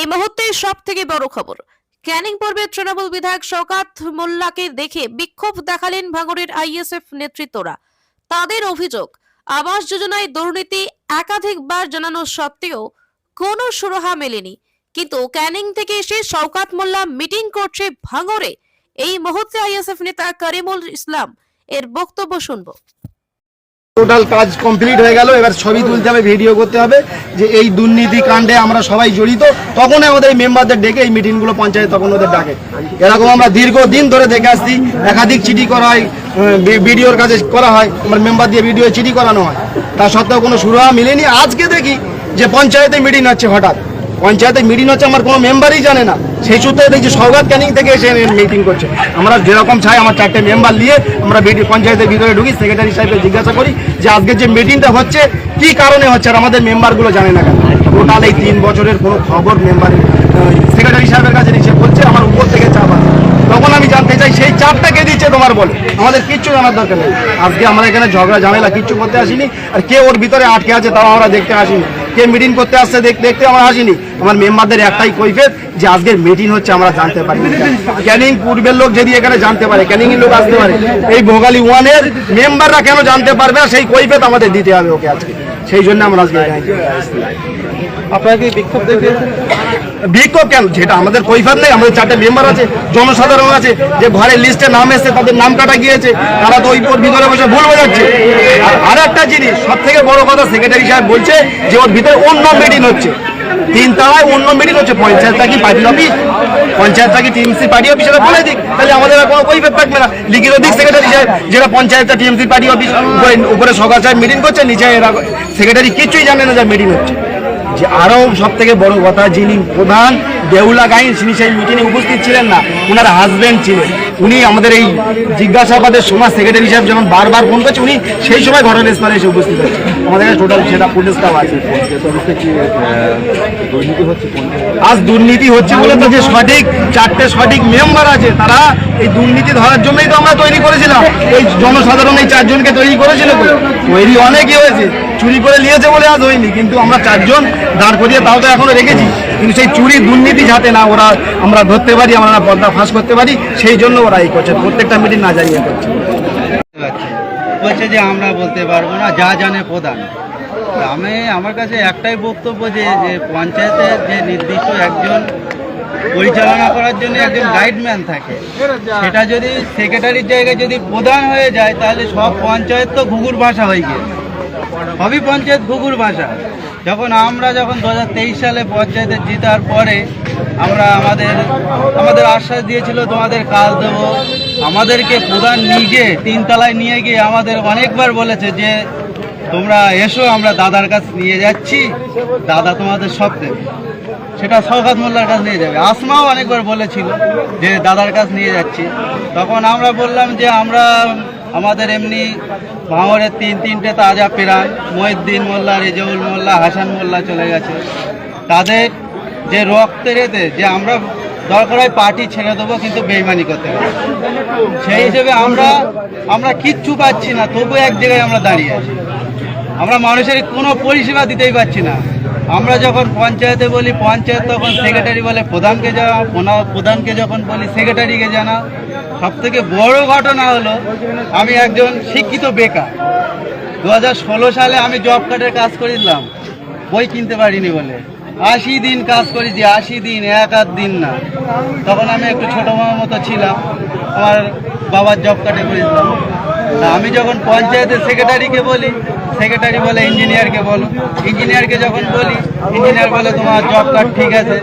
এই মুহূর্তে সব থেকে বড় খবর। ক্যানিং পর্বে তৃণমূল বিধায়ক শওকাত মোল্লাকে দেখে বিক্ষোভ দেখালেন ভাঙড়ের আইএসএফ নেতৃত্বরা। তাদের অভিযোগ, আবাস যোজনায় দুর্নীতি একাধিকবার জানানো সত্ত্বেও কোনো সুরাহা মেলেনি। কিন্তু ক্যানিং থেকে এসে শওকাত মোল্লা মিটিং করছে ভাঙড়ে। এই মুহূর্তে আইএসএফ নেতা করিমুল ইসলাম এর বক্তব্য শুনব। টোটাল কাজ কমপ্লিট হয়ে গেল, এবার ছবি তুলতে হবে ভিডিও করতে হবে যে এই দুর্নীতি কাণ্ডে আমরা সবাই জড়িত। তখন আমাদের মেম্বারদের ডেকে এই মিটিংগুলো পঞ্চায়েত তখন ওদের ডাকে। এরকম আমরা দীর্ঘদিন ধরে দেখে আসছি, একাধিক চিঠি করা হয় বিডিওর কাছে করা হয়, আমার মেম্বার দিয়ে ভিডিও চিঠি করানো হয়। তা সত্ত্বেও কোনো সুরাহা মিলেনি। আজকে দেখি যে পঞ্চায়েতে মিটিং হচ্ছে হঠাৎ। পঞ্চায়েতে মিটিং হচ্ছে আমার কোনো মেম্বারই জানে না। সেই সূত্রে দেখছি সৌগাত ক্যানিং থেকে এসে মিটিং করছে। আমরা যেরকম চাই আমার চারটে মেম্বার নিয়ে আমরা পঞ্চায়েতের ভিতরে ঢুকি সেক্রেটারি সাহেবকে জিজ্ঞাসা করি যে আজকে যে মিটিংটা হচ্ছে, কি কারণে হচ্ছে আর আমাদের মেম্বারগুলো জানে না কেন? টোটাল এই তিন বছরের কোনো খবর মেম্বার সেক্রেটারি সাহেবের কাছে নিচে বলছে আমার উপর থেকে চাপ আছে। তখন আমি জানতে চাই, সেই চাপটা কে দিচ্ছে তোমার বলে? আমাদের কিচ্ছু জানার দরকার নেই। আজকে আমরা এখানে ঝগড়া, ঝামেলা, কিচ্ছু করতে আসিনি। আর কে ওর ভিতরে আটকে আছে তাও আমরা দেখতে আসিনি। কে মিটিং করতে আসছে দেখতে দেখতে আমরা আসিনি। আমার মেম্বারদের একটাই কৈফেত যে আজকের মিটিং হচ্ছে, আমরা জানতে পারি ক্যানিং পূর্বের লোক যদি এখানে জানতে পারে ক্যানিং এর লোক আসতে পারে। এই ভোগালী ওয়ানের মেম্বাররা কেন জানতে পারবে সেই কৈফেত আমাদের দিতে হবে ওকে আজকে। সেই জন্য আমরা আজকে আপনারা কি বিক্ষোভ দেখিয়েছেন? বিক্ষোভ কেন? যেটা আমাদের কৈফাত নেই আমাদের চারটে মেম্বার আছে জনসাধারণ আছে যে ঘরের লিস্টে নাম এসছে তাদের নাম কাটা গিয়েছে তারা তো ওই ভিতরে বসে ভুল বোঝাচ্ছে। আর আর একটা জিনিস সব থেকে বড় কথা সেক্রেটারি সাহেব বলছে যে ওর ভিতরে অন্য মিটিং হচ্ছে। তিন তলায় অন্য মিটিং হচ্ছে। পঞ্চায়েতটা কি পার্টি অফিস পঞ্চায়েতটা কি টিএমসি পার্টি অফিস সেটা বলে দিক। তাহলে আমাদের আর কোনো কৈফেত থাকবে না। লিখিত দিক সেক্রেটারি সাহেব, যেটা পঞ্চায়েতটা টিএমসি পার্টি অফিস উপরে সকাল সাহেব মিটিং করছে, নিচে এরা সেক্রেটারি কিছুই জানে না যে মিটিং হচ্ছে। যে আরও সব থেকে বড় কথা, যিনি প্রধান, দেউলা গাইন, তিনি সেই মিটিংয়ে উপস্থিত ছিলেন না। ওনার হাজবেন্ড ছিলেন। উনি আমাদের এই জিজ্ঞাসাবাদের সময় সেক্রেটারি সাহেব যখন বারবার ফোন করছে, উনি সেই সময় ঘটনাস্থলে এসে উপস্থিত হচ্ছে আমাদের টোটাল সেটা পুলিশটাও আছে। আজ দুর্নীতি হচ্ছে বলে তো যে সঠিক, চারটে সঠিক মেম্বার আছে, তারা এই দুর্নীতি ধরার জন্যই তো আমরা তৈরি করেছিলাম। এই জনসাধারণ এই চারজনকে তৈরি করেছিল তৈরি অনেকই হয়েছে, চুরি করে নিয়েছে বলে আজ হয়নি, কিন্তু আমরা চারজন দাঁড় করিয়ে তাও তো এখনও রেখেছি। কিন্তু সেই চুরি দুর্নীতি যাতে না ওরা আমরা ধরতে পারি, আমরা পর্দা ফাঁস করতে পারি, সেই জন্য ওরা এই করছে। প্রত্যেকটা মিটিং না জানিয়ে করছে। বলছে যে আমরা বলতে পারব না, যা জানে প্রধান আমি, আমার কাছে একটাই বক্তব্য যে যে পঞ্চায়েতের যে নির্দিষ্ট একজন পরিচালনা করার জন্য একজন গাইডম্যান থাকে, সেটা যদি সেক্রেটারির জায়গায় যদি প্রধান হয়ে যায়, তাহলে সব পঞ্চায়েত তো ঘুঘুর ভাষা হয়ে গিয়ে সবই পঞ্চায়েত ঘুঘুর ভাষা। যখন আমরা যখন দু হাজার তেইশ সালে পঞ্চায়েতে জেতার পরে আমরা আমাদের আমাদের আশ্বাস দিয়েছিল, তোমাদের কাজ দেবো। আমাদেরকে প্রধান নিজে তিনতলায় নিয়ে গিয়ে আমাদের অনেকবার বলেছে যে, তোমরা এসো, আমরা দাদার কাছে নিয়ে যাচ্ছি। দাদা তোমাদের সব দেবে সেটা সৌগাত মোল্লার কাছে নিয়ে যাবে। আসমাও অনেকবার বলেছিল যে, দাদার কাছে নিয়ে যাচ্ছি। তখন আমরা বললাম যে, আমরা আমাদের এমনি ভাঙরের তিন তিনটে তাজা প্রাণ, মহিউদ্দিন মোল্লা, রেজাউল মোল্লা, হাসান মোল্লা চলে গেছে। তাদের যে রক্তের এতে যে আমরা দরকার হয় পার্টি ছেড়ে দেবো, কিন্তু বেইমানি করতে পারি সেই হিসেবে আমরা আমরা কিচ্ছু পাচ্ছি না, তবু এক জায়গায় আমরা দাঁড়িয়ে আছি। আমরা মানুষের কোনো পরিষেবা দিতেই পারছি না। আমরা যখন পঞ্চায়েতে বলি, পঞ্চায়েত তখন সেক্রেটারি বলে, প্রধানকে প্রনা- প্রধানকে যখন বলি সেক্রেটারিকে জানাও। সব থেকে বড় ঘটনা হলো, আমি একজন শিক্ষিত বেকার। দু হাজার ষোলো সালে আমি জব কার্ডের কাজ করেছিলাম বই কিনতে পারিনি বলে। আশি দিন কাজ করেছি, আশি দিন, এক আধ দিন না। তখন আমি একটু ছোটো মামার মতো ছিলাম, আমার বাবার জব কার্ডে করেছিলাম আমি যখন পঞ্চায়েতের সেক্রেটারিকে বলি সেক্রেটারি বলে ইঞ্জিনিয়ারকে বলো। ইঞ্জিনিয়ারকে যখন বলি ইঞ্জিনিয়ার বলে তোমার জব কার্ড ঠিক আছে।